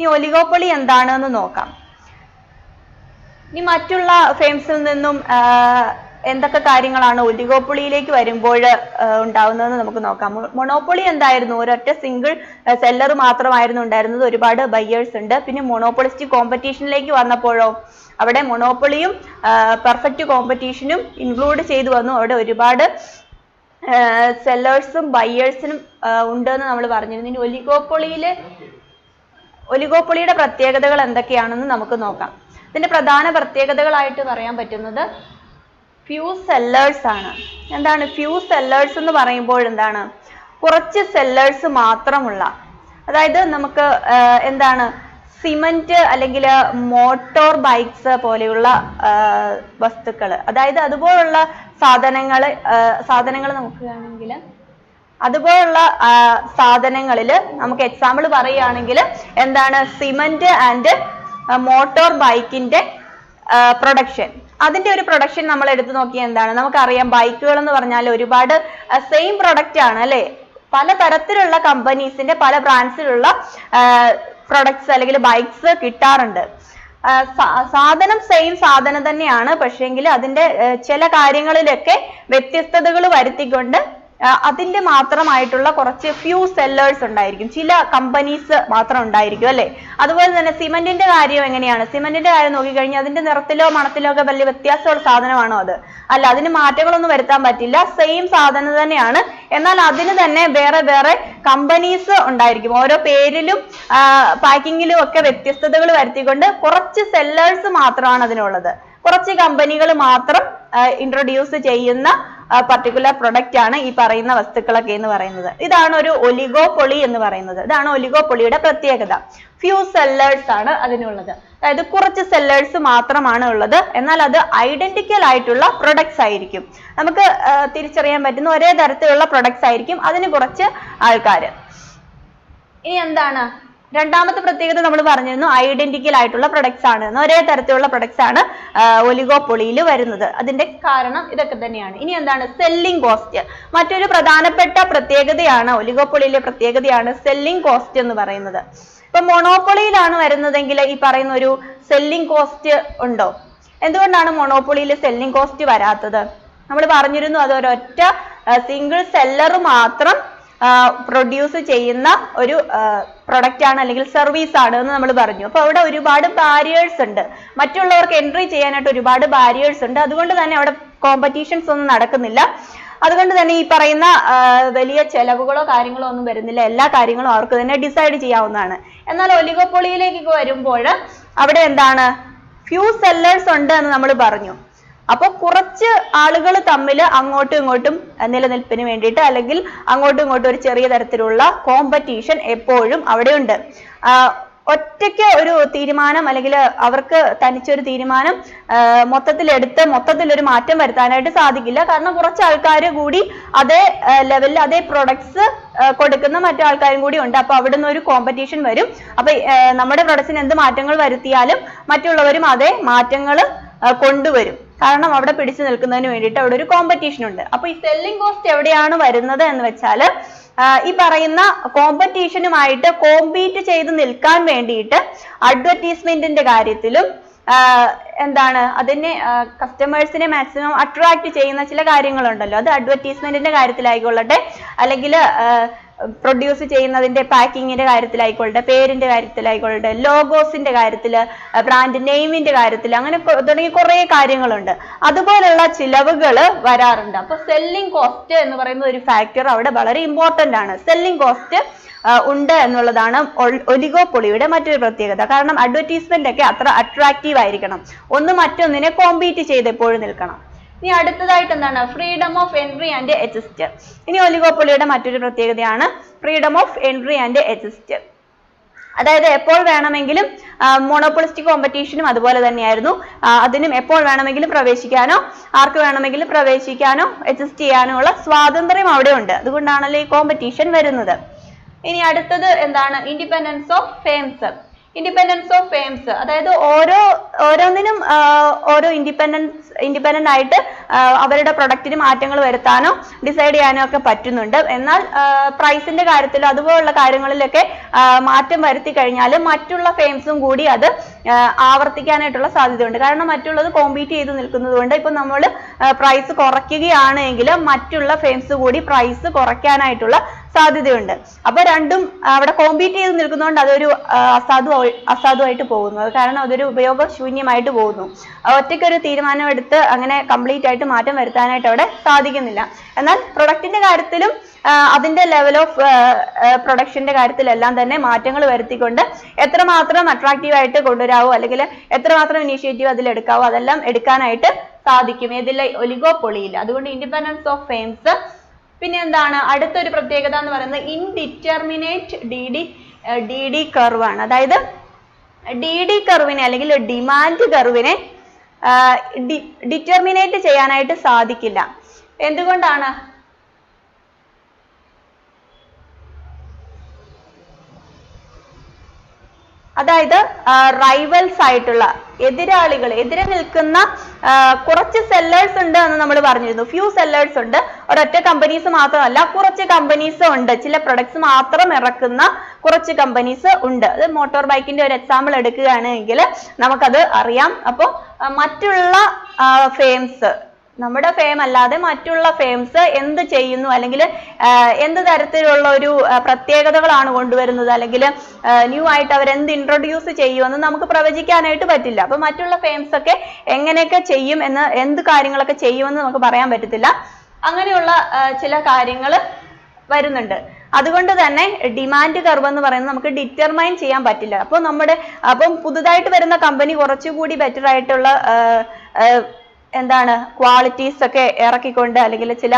ഈ ഒലിഗോപ്പൊളി എന്താണെന്ന് നോക്കാം. ഇനി മറ്റുള്ള ഫെയിംസിൽ നിന്നും എന്തൊക്കെ കാര്യങ്ങളാണ് ഒലിഗോപ്പൊളിയിലേക്ക് വരുമ്പോൾ ഉണ്ടാവുന്നതെന്ന് നമുക്ക് നോക്കാം. മൊണോപ്പൊളി എന്തായിരുന്നു? ഒരൊറ്റ സിംഗിൾ സെല്ലർ മാത്രമായിരുന്നു ഉണ്ടായിരുന്നത്. ഒരുപാട് ബയ്യേഴ്സ് ഉണ്ട്. പിന്നെ മൊണോപ്പൊളിസ്റ്റിക് കോമ്പറ്റീഷനിലേക്ക് വന്നപ്പോഴോ അവിടെ മൊണോപ്പൊളിയും പെർഫെക്റ്റ് കോമ്പറ്റീഷനും ഇൻക്ലൂഡ് ചെയ്തു വന്നു. അവിടെ ഒരുപാട് സെല്ലേഴ്സും ബയ്യേഴ്സിനും ഉണ്ടെന്ന് നമ്മൾ പറഞ്ഞിരുന്നു. ഇനി ഒലിഗോപ്പൊളിയിൽ ഒലിഗോപ്പൊളിയുടെ പ്രത്യേകതകൾ എന്തൊക്കെയാണെന്ന് നമുക്ക് നോക്കാം. ഇതിന്റെ പ്രധാന പ്രത്യേകതകളായിട്ട് പറയാൻ പറ്റുന്നത് ഫ്യൂ സെല്ലേഴ്സ് ആണ്. എന്താണ് ഫ്യൂ സെല്ലേഴ്സ് എന്ന് പറയുമ്പോൾ എന്താണ്? കുറച്ച് സെല്ലേഴ്സ് മാത്രമുള്ള അതായത് നമുക്ക് എന്താണ് സിമന്റ് അല്ലെങ്കിൽ മോട്ടോർ ബൈക്സ് പോലെയുള്ള വസ്തുക്കൾ അതായത് അതുപോലുള്ള സാധനങ്ങൾ സാധനങ്ങൾ നോക്കുകയാണെങ്കിൽ അതുപോലുള്ള സാധനങ്ങളിൽ നമുക്ക് എക്സാമ്പിൾ പറയുകയാണെങ്കിൽ എന്താണ് സിമന്റ് ആൻഡ് മോട്ടോർ ബൈക്കിന്റെ പ്രൊഡക്ഷൻ അതിന്റെ ഒരു പ്രൊഡക്ഷൻ നമ്മൾ എടുത്തു നോക്കിയാൽ എന്താണ്? നമുക്കറിയാം ബൈക്കുകൾ എന്ന് പറഞ്ഞാൽ ഒരുപാട് സെയിം പ്രൊഡക്റ്റ് ആണ് അല്ലെ? പല തരത്തിലുള്ള കമ്പനീസിന്റെ പല ബ്രാൻഡ്സിലുള്ള പ്രൊഡക്ട്സ് അല്ലെങ്കിൽ ബൈക്സ് കിട്ടാറുണ്ട്. സാധനം സെയിം സാധനം തന്നെയാണ്. പക്ഷേങ്കിൽ അതിന്റെ ചില കാര്യങ്ങളിലൊക്കെ വ്യത്യസ്തതകൾ വരുത്തിക്കൊണ്ട് അതിന്റെ മാത്രമായിട്ടുള്ള കുറച്ച് ഫ്യൂ സെല്ലേഴ്സ് ഉണ്ടായിരിക്കും. ചില കമ്പനീസ് മാത്രം ഉണ്ടായിരിക്കും അല്ലെ? അതുപോലെ തന്നെ സിമന്റിന്റെ കാര്യം എങ്ങനെയാണ്? സിമന്റിന്റെ കാര്യം നോക്കിക്കഴിഞ്ഞാൽ അതിന്റെ നിറത്തിലോ മണത്തിലോ ഒക്കെ വലിയ വ്യത്യാസമുള്ള സാധനമാണോ അത്? അല്ല അതിന് മാറ്റങ്ങളൊന്നും വരുത്താൻ പറ്റില്ല. സെയിം സാധനം തന്നെയാണ്. എന്നാൽ അതിന് തന്നെ വേറെ വേറെ കമ്പനീസ് ഉണ്ടായിരിക്കും. ഓരോ പേരിലും പാക്കിങ്ങിലും ഒക്കെ വ്യത്യസ്തതകൾ വരുത്തിക്കൊണ്ട് കുറച്ച് സെല്ലേഴ്സ് മാത്രമാണ് അതിനുള്ളത്. കുറച്ച് കമ്പനികൾ മാത്രം ഇൻട്രൊഡ്യൂസ് ചെയ്യുന്ന പർട്ടിക്കുലർ പ്രൊഡക്റ്റ് ആണ് ഈ പറയുന്ന വസ്തുക്കളൊക്കെ എന്ന് പറയുന്നത്. ഇതാണ് ഒരു ഒലിഗോപൊളി എന്ന് പറയുന്നത്. ഇതാണ് ഒലിഗോപൊളിയുടെ പ്രത്യേകത. ഫ്യൂ സെല്ലേഴ്സ് ആണ് അതിനുള്ളത്. അതായത് കുറച്ച് സെല്ലേഴ്സ് മാത്രമാണ് ഉള്ളത്. എന്നാൽ അത് ഐഡന്റിക്കൽ ആയിട്ടുള്ള പ്രൊഡക്ട്സ് ആയിരിക്കും. നമുക്ക് തിരിച്ചറിയാൻ പറ്റുന്ന ഒരേ തരത്തിലുള്ള പ്രൊഡക്ട്സ് ആയിരിക്കും അതിന് കുറച്ച് ആൾക്കാർ ഇനി എന്താണ്? രണ്ടാമത്തെ പ്രത്യേകത നമ്മൾ പറഞ്ഞിരുന്നു ഐഡന്റിക്കൽ ആയിട്ടുള്ള പ്രൊഡക്ട്സ് ആണ്. ഒരേ തരത്തിലുള്ള പ്രൊഡക്ട്സ് ആണ് ഒലിഗോപൊളിയിൽ വരുന്നത്. അതിന്റെ കാരണം ഇതൊക്കെ തന്നെയാണ്. ഇനി എന്താണ്? സെല്ലിംഗ് കോസ്റ്റ് മറ്റൊരു പ്രധാനപ്പെട്ട പ്രത്യേകതയാണ് ഒലിഗോപൊളിയിലെ പ്രത്യേകതയാണ് സെല്ലിംഗ് കോസ്റ്റ് എന്ന് പറയുന്നത്. ഇപ്പൊ മൊണോപ്പൊളിയിലാണ് വരുന്നതെങ്കിൽ ഈ പറയുന്ന ഒരു സെല്ലിംഗ് കോസ്റ്റ് ഉണ്ടോ? എന്തുകൊണ്ടാണ് മൊണോപ്പൊളിയിൽ സെല്ലിംഗ് കോസ്റ്റ് വരാത്തത്? നമ്മൾ പറഞ്ഞിരുന്നു അത് ഒരൊറ്റ സിംഗിൾ സെല്ലർ മാത്രം പ്രൊഡ്യൂസ് ചെയ്യുന്ന ഒരു പ്രൊഡക്റ്റ് ആണ് അല്ലെങ്കിൽ സർവീസ് ആണ് എന്ന് നമ്മൾ പറഞ്ഞു. അപ്പൊ അവിടെ ഒരുപാട് ബാരിയേഴ്സ് ഉണ്ട്. മറ്റുള്ളവർക്ക് എൻട്രി ചെയ്യാനായിട്ട് ഒരുപാട് ബാരിയേഴ്സ് ഉണ്ട്. അതുകൊണ്ട് തന്നെ അവിടെ കോമ്പറ്റീഷൻസ് ഒന്നും നടക്കുന്നില്ല. അതുകൊണ്ട് തന്നെ ഈ പറയുന്ന വലിയ ചെലവുകളോ കാര്യങ്ങളോ ഒന്നും വരുന്നില്ല. എല്ലാ കാര്യങ്ങളും അവർക്ക് തന്നെ ഡിസൈഡ് ചെയ്യാവുന്നതാണ്. എന്നാൽ ഒലിഗോപ്പൊളിയിലേക്ക് വരുമ്പോൾ അവിടെ എന്താണ്? ഫ്യൂ സെല്ലേഴ്സ് ഉണ്ട് എന്ന് നമ്മൾ പറഞ്ഞു. അപ്പൊ കുറച്ച് ആളുകൾ തമ്മിൽ അങ്ങോട്ടും ഇങ്ങോട്ടും നിലനിൽപ്പിന് വേണ്ടിയിട്ട് അല്ലെങ്കിൽ അങ്ങോട്ടും ഇങ്ങോട്ടും ഒരു ചെറിയ തരത്തിലുള്ള കോമ്പറ്റീഷൻ എപ്പോഴും അവിടെ ഉണ്ട് ഒറ്റയ്ക്ക് ഒരു തീരുമാനം അല്ലെങ്കിൽ അവർക്ക് തനിച്ചൊരു തീരുമാനം മൊത്തത്തിൽ എടുത്ത് മൊത്തത്തിൽ ഒരു മാറ്റം വരുത്താനായിട്ട് സാധിക്കില്ല. കാരണം കുറച്ച് ആൾക്കാർ കൂടി അതേ ലെവലിൽ അതേ പ്രൊഡക്ട്സ് കൊടുക്കുന്ന മറ്റു ആൾക്കാരും കൂടി ഉണ്ട്. അപ്പൊ അവിടെ നിന്ന് ഒരു കോമ്പറ്റീഷൻ വരും. അപ്പൊ നമ്മുടെ പ്രൊഡക്ട്സിന് എന്ത് മാറ്റങ്ങൾ വരുത്തിയാലും മറ്റുള്ളവരും അതേ മാറ്റങ്ങൾ കൊണ്ടുവരും. കാരണം അവിടെ പിടിച്ചു നിൽക്കുന്നതിന് വേണ്ടിയിട്ട് അവിടെ ഒരു കോമ്പറ്റീഷൻ ഉണ്ട്. അപ്പൊ ഈ സെല്ലിംഗ് കോസ്റ്റ് എവിടെയാണ് വരുന്നത് എന്ന് വെച്ചാൽ ഈ പറയുന്ന കോമ്പറ്റീഷനുമായിട്ട് കോമ്പീറ്റ് ചെയ്ത് നിൽക്കാൻ വേണ്ടിയിട്ട് അഡ്വർടീസ്മെന്റിന്റെ കാര്യത്തിലും എന്താണ് അതിനെ കസ്റ്റമേഴ്സിനെ മാക്സിമം അട്രാക്ട് ചെയ്യുന്ന ചില കാര്യങ്ങളുണ്ടല്ലോ. അത് അഡ്വർടീസ്മെന്റിന്റെ കാര്യത്തിലായിക്കൊള്ളട്ടെ അല്ലെങ്കിൽ പ്രൊഡ്യൂസ് ചെയ്യുന്നതിന്റെ പാക്കിങ്ങിന്റെ കാര്യത്തിലായിക്കൊള്ളട്ടെ പേരിന്റെ കാര്യത്തിലായിക്കൊള്ളട്ടെ ലോഗോസിന്റെ കാര്യത്തിൽ ബ്രാൻഡ് നെയിമിന്റെ കാര്യത്തിൽ അങ്ങനെ തുടങ്ങി കുറേ കാര്യങ്ങളുണ്ട്. അതുപോലുള്ള ചിലവുകൾ വരാറുണ്ട്. അപ്പോൾ സെല്ലിംഗ് കോസ്റ്റ് എന്ന് പറയുന്ന ഒരു ഫാക്ടർ അവിടെ വളരെ ഇമ്പോർട്ടന്റ് ആണ്. സെല്ലിംഗ് കോസ്റ്റ് ഉണ്ട് എന്നുള്ളതാണ് ഒലിഗോപൊളിയുടെ മറ്റൊരു പ്രത്യേകത. കാരണം അഡ്വർടൈസ്മെന്റ് ഒക്കെ അത്ര അട്രാക്റ്റീവ് ആയിരിക്കണം. ഒന്ന് മറ്റൊന്നിനെ കോമ്പീറ്റ് ചെയ്ത് എപ്പോഴും നിൽക്കണം. ഇനി അടുത്തതായിട്ട് എന്താണ്? Freedom of entry and exist ഇനി ഒലിഗോപ്പൊളിയുടെ മറ്റൊരു പ്രത്യേകതയാണ് freedom of entry and exist അതായത് എപ്പോൾ വേണമെങ്കിലും മോണോപോളിസ്റ്റിക് കോമ്പറ്റീഷനും അതുപോലെ തന്നെയായിരുന്നു. അതിനും എപ്പോൾ വേണമെങ്കിലും പ്രവേശിക്കാനോ ആർക്ക് വേണമെങ്കിലും പ്രവേശിക്കാനോ അഡ്ജസ്റ്റ് ചെയ്യാനോ ഉള്ള സ്വാതന്ത്ര്യം അവിടെ ഉണ്ട് അതുകൊണ്ടാണല്ലോ ഈ കോമ്പറ്റീഷൻ വരുന്നത്. ഇനി അടുത്തത് എന്താണ്? Independence of firms independence of firms അതായത് ഓരോ ഓരോന്നിനും ഓരോ ഇൻഡിപെൻഡൻസ് ഇൻഡിപെൻഡന്റ് ആയിട്ട് അവരുടെ പ്രൊഡക്റ്റിന് മാറ്റങ്ങൾ വരുത്താനോ ഡിസൈഡ് ചെയ്യാനോ ഒക്കെ പറ്റുന്നുണ്ട്. എന്നാൽ പ്രൈസിന്റെ കാര്യത്തിലോ അതുപോലുള്ള കാര്യങ്ങളിലൊക്കെ മാറ്റം വരുത്തി കഴിഞ്ഞാൽ മറ്റുള്ള ഫേംസും കൂടി അത് ആവർത്തിക്കാനായിട്ടുള്ള സാധ്യതയുണ്ട്. കാരണം മറ്റുള്ളത് കോമ്പീറ്റ് ചെയ്ത് നിൽക്കുന്നത് കൊണ്ട് ഇപ്പൊ നമ്മൾ പ്രൈസ് കുറയ്ക്കുകയാണെങ്കിൽ മറ്റുള്ള ഫേംസ് കൂടി പ്രൈസ് കുറയ്ക്കാനായിട്ടുള്ള സാധ്യതയുണ്ട്. അപ്പൊ രണ്ടും അവിടെ കോമ്പീറ്റ് ചെയ്ത് നിൽക്കുന്നതുകൊണ്ട് അതൊരു അസാധു അസാധു അസാധുവായിട്ട് പോകുന്നു. അത് കാരണം അതൊരു ഉപയോഗശൂന്യമായിട്ട് പോകുന്നു. ഒറ്റയ്ക്കൊരു തീരുമാനം എടുത്ത് അങ്ങനെ കംപ്ലീറ്റ് ആയിട്ട് മാറ്റം വരുത്താനായിട്ട് അവിടെ സാധിക്കുന്നില്ല. എന്നാൽ പ്രൊഡക്റ്റിന്റെ കാര്യത്തിലും അതിന്റെ ലെവൽ ഓഫ് പ്രൊഡക്ഷന്റെ കാര്യത്തിലെല്ലാം തന്നെ മാറ്റങ്ങൾ വരുത്തിക്കൊണ്ട് എത്രമാത്രം അട്രാക്റ്റീവ് ആയിട്ട് കൊണ്ടുവരാവോ അല്ലെങ്കിൽ എത്രമാത്രം ഇനീഷ്യേറ്റീവ് അതിൽ എടുക്കാവോ അതെല്ലാം എടുക്കാനായിട്ട് സാധിക്കും. ഇതിൽ ഒലിഗോ പൊളിയില്ല അതുകൊണ്ട് ഇൻഡിപെൻഡൻസ് ഓഫ് ഫെയിംസ് പിന്നെ എന്താണ്? അടുത്തൊരു പ്രത്യേകത എന്ന് പറയുന്നത് indeterminate D D D D curve ആണ്. അതായത് ഡി ഡി കർവിനെ അല്ലെങ്കിൽ ഡിമാൻഡ് കർവിനെ ഡിറ്റർമിനേറ്റ് ചെയ്യാനായിട്ട് സാധിക്കില്ല. എന്തുകൊണ്ടാണ്? അതായത് റൈവൽസ് ആയിട്ടുള്ള എതിരാളികൾ എതിരെ നിൽക്കുന്ന കുറച്ച് സെല്ലേഴ്സ് ഉണ്ട് എന്ന് നമ്മൾ പറഞ്ഞിരുന്നു. ഫ്യൂ സെല്ലേഴ്സ് ഉണ്ട്. ഒരൊറ്റ കമ്പനീസ് മാത്രമല്ല കുറച്ച് കമ്പനീസ് ഉണ്ട്. ചില പ്രൊഡക്ട്സ് മാത്രം ഇറക്കുന്ന കുറച്ച് കമ്പനീസ് ഉണ്ട്. അത് മോട്ടോർ ബൈക്കിന്റെ ഒരു എക്സാമ്പിൾ എടുക്കുകയാണെങ്കിൽ നമുക്കത് അറിയാം. അപ്പോൾ മറ്റുള്ള ഫേംസ് നമ്മുടെ ഫെയിം അല്ലാതെ മറ്റുള്ള ഫെയിംസ് എന്ത് ചെയ്യുന്നു? അല്ലെങ്കിൽ എന്ത് തരത്തിലുള്ള ഒരു പ്രത്യേകതകളാണ് കൊണ്ടുവരുന്നത്? അല്ലെങ്കിൽ ന്യൂ ആയിട്ട് അവർ എന്ത് ഇൻട്രൊഡ്യൂസ് ചെയ്യുമെന്ന് നമുക്ക് പ്രവചിക്കാനായിട്ട് പറ്റില്ല. അപ്പൊ മറ്റുള്ള ഫെയിംസ് ഒക്കെ എങ്ങനെയൊക്കെ ചെയ്യും എന്ന് എന്ത് കാര്യങ്ങളൊക്കെ ചെയ്യുമെന്ന് നമുക്ക് പറയാൻ പറ്റത്തില്ല. അങ്ങനെയുള്ള ചില കാര്യങ്ങൾ വരുന്നുണ്ട്. അതുകൊണ്ട് തന്നെ ഡിമാൻഡ് കർവ് എന്ന് പറയുന്നത് നമുക്ക് ഡിറ്റർമൈൻ ചെയ്യാൻ പറ്റില്ല. അപ്പോൾ നമ്മുടെ അപ്പം പുതുതായിട്ട് വരുന്ന കമ്പനി കുറച്ചുകൂടി ബെറ്റർ ആയിട്ടുള്ള എന്താണ് ക്വാളിറ്റീസ് ഒക്കെ ഇറക്കിക്കൊണ്ട് അല്ലെങ്കിൽ ചില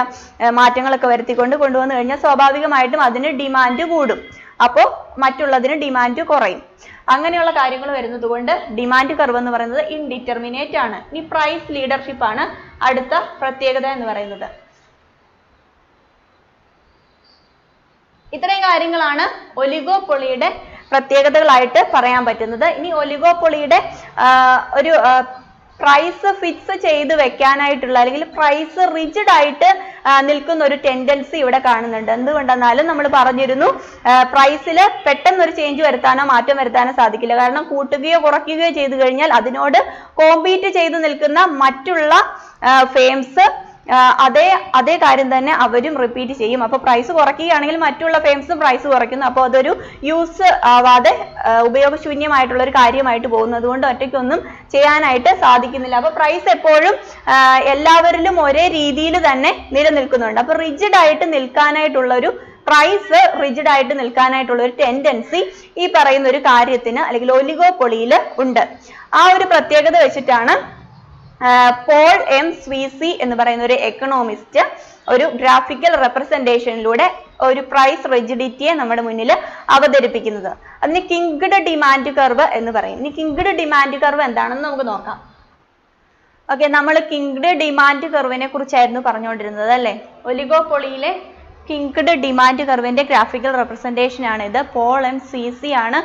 മാറ്റങ്ങളൊക്കെ വരുത്തിക്കൊണ്ട് കൊണ്ടുവന്നു കഴിഞ്ഞാൽ സ്വാഭാവികമായിട്ടും അതിന് ഡിമാൻഡ് കൂടും. അപ്പോൾ മറ്റുള്ളതിന് ഡിമാൻഡ് കുറയും. അങ്ങനെയുള്ള കാര്യങ്ങൾ വരുന്നത് കൊണ്ട് ഡിമാൻഡ് കർവ് എന്ന് പറയുന്നത് ഇൻഡിറ്റർമിനേറ്റ് ആണ്. ഇനി പ്രൈസ് ലീഡർഷിപ്പ് ആണ് അടുത്ത പ്രത്യേകത എന്ന് പറയുന്നത്. ഇത്രയും കാര്യങ്ങളാണ് ഒലിഗോപൊളിയുടെ പ്രത്യേകതകളായിട്ട് പറയാൻ പറ്റുന്നത്. ഇനി ഒലിഗോപൊളിയുടെ ഒരു പ്രൈസ് ഫിക്സ് ചെയ്ത് വെക്കാനായിട്ടുള്ള അല്ലെങ്കിൽ പ്രൈസ് റിജിഡ് ആയിട്ട് നിൽക്കുന്ന ഒരു ടെൻഡൻസി ഇവിടെ കാണുന്നുണ്ട്. എന്തുകൊണ്ടെന്നാലും നമ്മൾ പറഞ്ഞിരുന്നു പ്രൈസിൽ പെട്ടെന്നൊരു ചേഞ്ച് വരുത്താനോ മാറ്റം വരുത്താനോ സാധിക്കില്ല. കാരണം കൂട്ടുകയോ കുറയ്ക്കുകയോ ചെയ്തു കഴിഞ്ഞാൽ അതിനോട് കോമ്പീറ്റ് ചെയ്ത് നിൽക്കുന്ന മറ്റുള്ള ഫെയിംസ് അതേ അതേ കാര്യം തന്നെ അവരും റിപ്പീറ്റ് ചെയ്യും. അപ്പൊ പ്രൈസ് കുറയ്ക്കുകയാണെങ്കിൽ മറ്റുള്ള ഫേംസും പ്രൈസ് കുറയ്ക്കുന്നു. അപ്പോൾ അതൊരു യൂസ് ആവാതെ ഉപയോഗശൂന്യമായിട്ടുള്ള ഒരു കാര്യമായിട്ട് പോകുന്നു അതുകൊണ്ട് ഒറ്റയ്ക്കൊന്നും ചെയ്യാനായിട്ട് സാധിക്കുന്നില്ല. അപ്പൊ പ്രൈസ് എപ്പോഴും എല്ലാവരിലും ഒരേ രീതിയിൽ തന്നെ നിലനിൽക്കുന്നുണ്ട്. അപ്പൊ റിജിഡ് ആയിട്ട് നിൽക്കാനായിട്ടുള്ള ഒരു പ്രൈസ് റിജിഡ് ആയിട്ട് നിൽക്കാനായിട്ടുള്ള ഒരു ടെൻഡൻസി ഈ പറയുന്ന ഒരു കാര്യത്തിന് അല്ലെങ്കിൽ ഒലിഗോപൊളിയിൽ ഉണ്ട്. ആ ഒരു പ്രത്യേകത വെച്ചിട്ടാണ് പോൾ എം സ്വീസി എന്ന് പറയുന്ന ഒരു എക്കണോമിസ്റ്റ് ഒരു ഗ്രാഫിക്കൽ റെപ്രസെന്റേഷനിലൂടെ ഒരു പ്രൈസ് റിജിഡിറ്റിയെ നമ്മുടെ മുന്നിൽ അവതരിപ്പിക്കുന്നത്. അതിന് കിങ്ഡ് ഡിമാൻഡ് കർവ് എന്ന് പറയും. ഇനി കിങ്ഡ് ഡിമാൻഡ് കർവ് എന്താണെന്ന് നമുക്ക് നോക്കാം. ഓക്കെ നമ്മൾ കിങ്ഡ് ഡിമാൻഡ് കർവിനെ കുറിച്ചായിരുന്നു പറഞ്ഞുകൊണ്ടിരുന്നത് അല്ലേ? ഒലിഗോപൊളിയിലെ കിങ്ഡ് ഡിമാൻഡ് കർവിന്റെ ഗ്രാഫിക്കൽ റെപ്രസെന്റേഷൻ ആണ് ഇത്. പോൾ എം സി സി ആണ്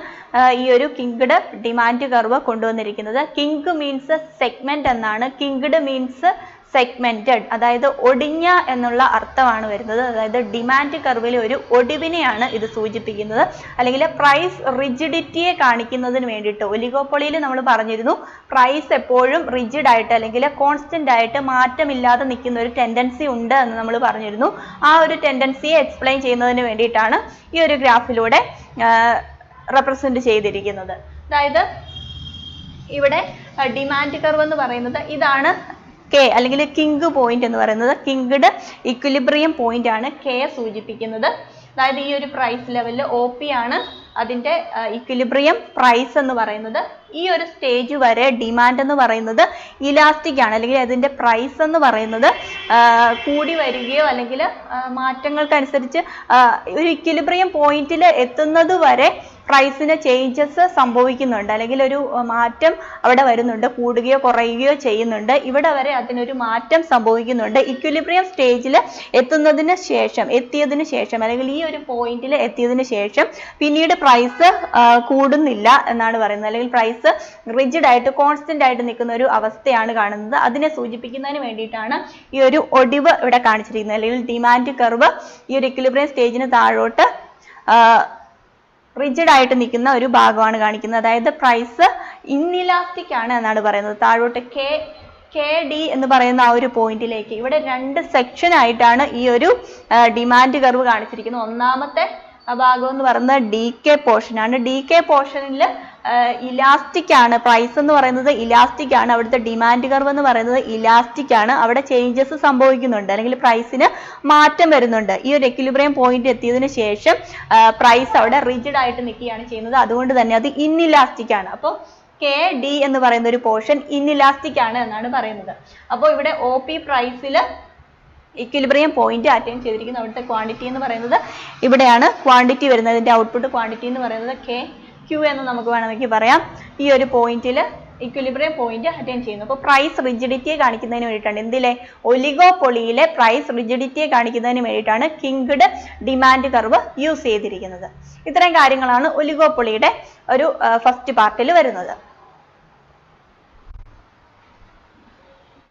ഈ ഒരു കിങ്ക്ഡ് ഡിമാൻഡ് കർവ് കൊണ്ടുവന്നിരിക്കുന്നത്. കിങ്ക് മീൻസ് സെഗ്മെന്റ് എന്നാണ്. കിങ്ക്ഡ് മീൻസ് സെഗ്മെന്റഡ് അതായത് ഒടിഞ്ഞ എന്നുള്ള അർത്ഥമാണ് വരുന്നത്. അതായത് ഡിമാൻഡ് കർവിലെ ഒരു ഒടിവിനെയാണ് ഇത് സൂചിപ്പിക്കുന്നത്. അല്ലെങ്കിൽ പ്രൈസ് റിജിഡിറ്റിയെ കാണിക്കുന്നതിന് വേണ്ടിയിട്ട് ഒലിഗോപ്പൊളിയിൽ നമ്മൾ പറഞ്ഞിരുന്നു പ്രൈസ് എപ്പോഴും റിജിഡ് ആയിട്ട് അല്ലെങ്കിൽ കോൺസ്റ്റന്റ് ആയിട്ട് മാറ്റമില്ലാതെ നിൽക്കുന്ന ഒരു ടെൻഡൻസി ഉണ്ട് എന്ന് നമ്മൾ പറഞ്ഞിരുന്നു. ആ ഒരു ടെൻഡൻസിയെ എക്സ്പ്ലെയിൻ ചെയ്യുന്നതിന് വേണ്ടിയിട്ടാണ് ഈ ഒരു ഗ്രാഫിലൂടെ റെപ്രസെന്റ് ചെയ്തിരിക്കുന്നത്. അതായത് ഇവിടെ ഡിമാൻഡ് കർവ് എന്ന് പറയുന്നത് ഇതാണ് കെ അല്ലെങ്കിൽ കിങ്ക് പോയിന്റ് എന്ന് പറയുന്നത് കിങ്ഡ് ഇക്വിലിബ്രിയം പോയിന്റ് ആണ് കെ സൂചിപ്പിക്കുന്നത്. അതായത് ഈ ഒരു പ്രൈസ് ലെവലിൽ ഒ പി ആണ് അതിന്റെ ഇക്വിലിബ്രിയം പ്രൈസ് എന്ന് പറയുന്നത്. ഈ ഒരു സ്റ്റേജ് വരെ ഡിമാൻഡ് എന്ന് പറയുന്നത് ഇലാസ്റ്റിക് ആണ്. അല്ലെങ്കിൽ അതിന്റെ പ്രൈസ് എന്ന് പറയുന്നത് കൂടി വരികയോ അല്ലെങ്കിൽ മാറ്റങ്ങൾക്കനുസരിച്ച് ഒരു ഇക്വിലിബ്രിയം പോയിന്റിൽ എത്തുന്നത് വരെ പ്രൈസിന് ചേഞ്ചസ് സംഭവിക്കുന്നുണ്ട്. അല്ലെങ്കിൽ ഒരു മാറ്റം അവിടെ വരുന്നുണ്ട്. കൂടുകയോ കുറയുകയോ ചെയ്യുന്നുണ്ട്. ഇവിടെ വരെ അതിനൊരു മാറ്റം സംഭവിക്കുന്നുണ്ട്. ഇക്വിലിബ്രിയം സ്റ്റേജിൽ എത്തുന്നതിന് ശേഷം എത്തിയതിന് ശേഷം അല്ലെങ്കിൽ ഈ ഒരു പോയിന്റിൽ എത്തിയതിന് ശേഷം പിന്നീട് പ്രൈസ് കൂടുന്നില്ല എന്നാണ് പറയുന്നത്. അല്ലെങ്കിൽ പ്രൈസ് റിജിഡ് ആയിട്ട് കോൺസ്റ്റന്റ് ആയിട്ട് നിൽക്കുന്ന ഒരു അവസ്ഥയാണ് കാണുന്നത്. അതിനെ സൂചിപ്പിക്കുന്നതിന് വേണ്ടിയിട്ടാണ് ഈ ഒരു ഒടിവ് ഇവിടെ കാണിച്ചിരിക്കുന്നത്. അല്ലെങ്കിൽ ഡിമാൻഡ് കർവ് ഈ ഒരു ഇക്വിലിബ്രിയം സ്റ്റേജിന് താഴോട്ട് റിജിഡ് ആയിട്ട് നിൽക്കുന്ന ഒരു ഭാഗമാണ് കാണിക്കുന്നത്. അതായത് പ്രൈസ് ഇന്നിലാസ്റ്റിക് ആണ് എന്നാണ് പറയുന്നത്. താഴോട്ട് കെ കെ ഡി എന്ന് പറയുന്ന ആ ഒരു പോയിന്റിലേക്ക് ഇവിടെ രണ്ട് സെക്ഷൻ ആയിട്ടാണ് ഈ ഒരു ഡിമാൻഡ് കർവ് കാണിച്ചിരിക്കുന്നത്. ഒന്നാമത്തെ ഭാഗം എന്ന് പറയുന്നത് ഡി കെ പോർഷൻ ആണ്. ഡി കെ പോർഷനിൽ ഇലാസ്റ്റിക് ആണ്. പ്രൈസ് എന്ന് പറയുന്നത് ഇലാസ്റ്റിക് ആണ്. അവിടുത്തെ ഡിമാൻഡ് കർവ് എന്ന് പറയുന്നത് ഇലാസ്റ്റിക് ആണ്. അവിടെ ചേഞ്ചസ് സംഭവിക്കുന്നുണ്ട്. അല്ലെങ്കിൽ പ്രൈസിന് മാറ്റം വരുന്നുണ്ട്. ഈ ഒരു എക്വിലിബ്രിയം പോയിന്റ് എത്തിയതിന് ശേഷം പ്രൈസ് അവിടെ റിജിഡ് ആയിട്ട് നിൽക്കുകയാണ് ചെയ്യുന്നത്. അതുകൊണ്ട് തന്നെ അത് ഇന്നിലാസ്റ്റിക് ആണ്. അപ്പോൾ കെ ഡി എന്ന് പറയുന്ന ഒരു പോർഷൻ ഇന്നിലാസ്റ്റിക് ആണ് എന്നാണ് പറയുന്നത്. അപ്പോൾ ഇവിടെ ഒ പി പ്രൈസിൽ ഇക്വിലിബ്രിയം പോയിന്റ് അറ്റൈൻ ചെയ്തിരിക്കുന്ന അവിടുത്തെ ക്വാണ്ടിറ്റി എന്ന് പറയുന്നത് ഇവിടെയാണ്. ക്വാണ്ടിറ്റി വരുന്നത് ഔട്ട്പുട്ട് ക്വാണ്ടിറ്റി എന്ന് പറയുന്നത് കെ ക്യു എന്ന് നമുക്ക് വേണമെങ്കിൽ പറയാം. ഈ ഒരു പോയിന്റിൽ ഇക്വിലിബ്രിയം പോയിന്റ് അറ്റൈൻ ചെയ്യുന്നു. അപ്പോൾ പ്രൈസ് റിജിഡിറ്റിയെ കാണിക്കുന്നതിന് വേണ്ടിയിട്ടാണ്. എന്തിലെ? ഒലിഗോപൊളിയിലെ പ്രൈസ് റിജിഡിറ്റിയെ കാണിക്കുന്നതിന് വേണ്ടിയിട്ടാണ് കിങ്ഡ് ഡിമാൻഡ് കർവ് യൂസ് ചെയ്തിരിക്കുന്നത്. ഇത്രയും കാര്യങ്ങളാണ് ഒലിഗോപൊളിയുടെ ഒരു ഫസ്റ്റ് പാർട്ടിൽ വരുന്നത്.